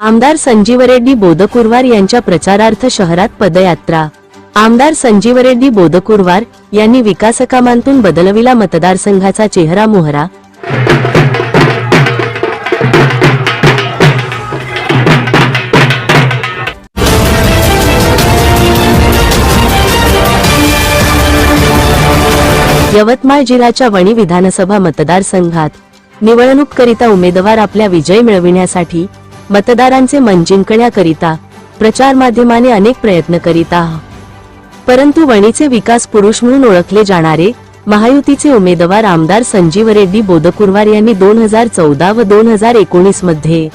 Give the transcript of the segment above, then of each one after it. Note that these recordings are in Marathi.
आमदार संजीव रेड्डी बोदकुरवार यांच्या प्रचारार्थ शहरात पदयात्रा. आमदार संजीव रेड्डी बोदकुरवार यांनी विकासकामांतून बदलविला मतदारसंघाचा चेहरा मोहरा. यवतमाळ जिल्ह्याच्या वणी विधानसभा मतदारसंघात निवडणूककरिता उमेदवार आपल्या विजय मिळविण्यासाठी मतदारांचे मन जिंकण्याकरिता प्रचार माध्यमाने अनेक प्रयत्न करीत आहात परंतु वणीचे विकास पुरुष म्हणून ओळखले जाणारे महायुतीचे उमेदवार आमदार संजीव रेड्डी बोदकुरवार यांनी दोन हजार चौदा व दोन हजार एकोणीसमध्ये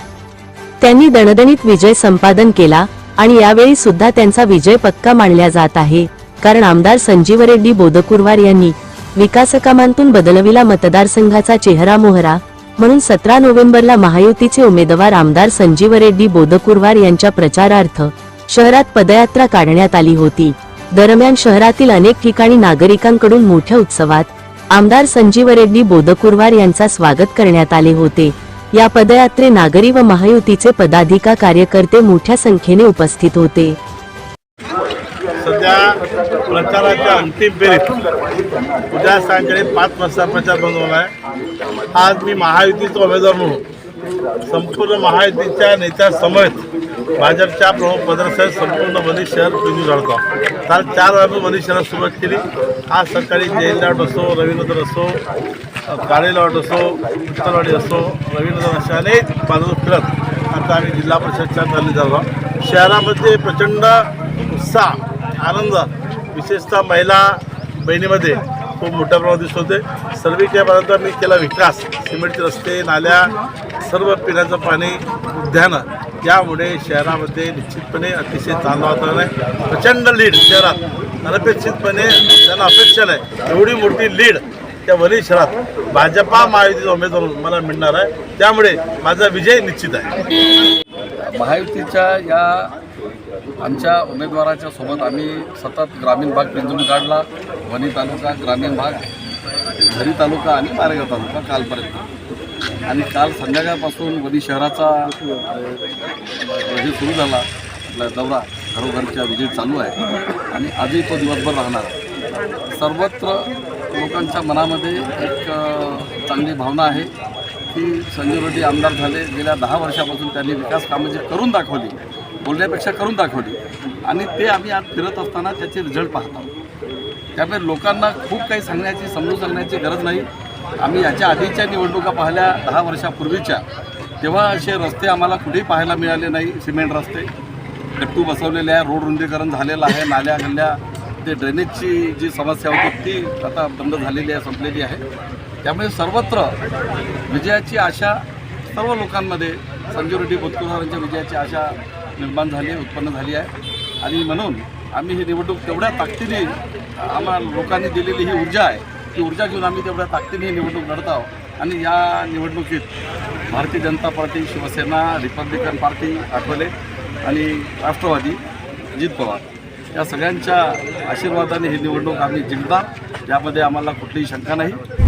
त्यांनी दणदणीत विजय संपादन केला आणि यावेळी सुद्धा त्यांचा विजय पक्का मानला जात आहे. कारण आमदार संजीव रेड्डी बोदकुरवार यांनी विकासकामांतून बदलविला मतदारसंघाचा चेहरा मोहरा म्हणून सतरा नोव्हेंबरला महायुतीचे उमेदवार आमदार संजीव रेड्डी बोधकुरवार यांच्या प्रचारार्थ शहरात पदयात्रा काढण्यात आली होती. दरम्यान शहरातील अनेक ठिकाणी नागरिकांकडून मोठ्या उत्सवात आमदार संजीव रेड्डी बोधकुरवार यांचा स्वागत करण्यात आले होते. या पदयात्रे नागरी व महायुतीचे पदाधिका कार्यकर्ते मोठ्या संख्येने उपस्थित होते. सध्या प्रचाराच्या अंतिम फेरीत उद्या सायंकाळी पाच वाजता प्रचार बंद होणार आहे. आज मी महायुतीचा उमेदवार म्हणून संपूर्ण महायुतीच्या नेत्यासमवेत भाजपच्या प्रमुख पदासह संपूर्ण मनीष शहर फिरून झाडतो काल चार वेळा मी वणी शहरात सुरुवात केली. आज सकाळी जयललाट असो रवींद्र असो काळेलवाड असो उत्तरवाडी असो रवींद्र अशा अनेक बाजू फिरत आता आम्ही जिल्हा परिषदच्या चालली जातो. शहरामध्ये प्रचंड उत्साह आनंद विशेषतः महिला बहिणीमध्ये खूप मोठ्या प्रमाणात दिसत होते. सर्विकेपर्यंत मी केला विकास. सिमेंटचे रस्ते नाल्या सर्व पिण्याचं पाणी उद्यानं यामुळे शहरामध्ये निश्चितपणे अतिशय चांगलं वातावरण आहे. प्रचंड लीड शहरात. अनपेक्षितपणे त्यांना अपेक्षा नाही. एवढी मोठी लीड त्या वणी शहरात. भाजपा महायुतीचा उमेदवार मला मिळणार आहे. त्यामुळे माझा विजय निश्चित आहे. महायुतीच्या या आमच्या उमेदवाराच्या सोबत आम्ही सतत ग्रामीण भाग पिंजून काढला वणी तालुका ग्रामीण भाग झरी तालुका आणि मारेगाव तालुका कालपर्यंत. आणि काल संध्याकाळपासून वणी शहराचा हे सुरू झाला. आपला दौरा घरोघरच्या विजय चालू आहे. आणि आजही तो दिवसभर राहणार आहे. सर्वत्र लोकांच्या मनामध्ये एक चांगली भावना आहे की संजय रेड्डी आमदार झाले. गेल्या दहा वर्षापासून त्यांनी विकास कामं जी करून दाखवली बोलण्यापेक्षा करून दाखवली. आणि ते आम्ही आज फिरत असताना त्याचे रिझल्ट पाहतो त्यामुळे लोकांना खूप काही सांगण्याची समजून सांगण्याची गरज नाही. आम्ही याच्या आधीच्या निवडणुका पाहिल्या दहा वर्षापूर्वीच्या. तेव्हा असे रस्ते आम्हाला कुठेही पाहायला मिळाले नाही सिमेंट रस्ते. गट्टू बसवलेले आहे रोड रुंदीकरण झालेलं आहे नाल्या गल्ल्या. ते ड्रेनेजची जी समस्या होती ती आता बंद झालेली आहे संपलेली आहे. त्यामुळे सर्वत्र विजयाची आशा सर्व लोकांमध्ये संजीव रेड्डी बोतकुरवारांच्या विजयाची आशा निर्माण झाली आहे उत्पन्न झाली आहे. आणि म्हणून आम्ही ही निवडणूक तेवढ्या ताकदीने आम्हाला लोकांनी दिलेली ही ऊर्जा आहे ती ऊर्जा घेऊन आम्ही तेवढ्या ताकदीने ही निवडणूक लढत आहोत. आणि या निवडणुकीत Bharatiya Janata party Shiv Sena Republican party Athawale आणि राष्ट्रवादी अजित पवार या सगळ्यांच्या आशीर्वादाने ही निवडणूक आम्ही जिंकणार. यामध्ये आम्हाला कुठलीही शंका नाही.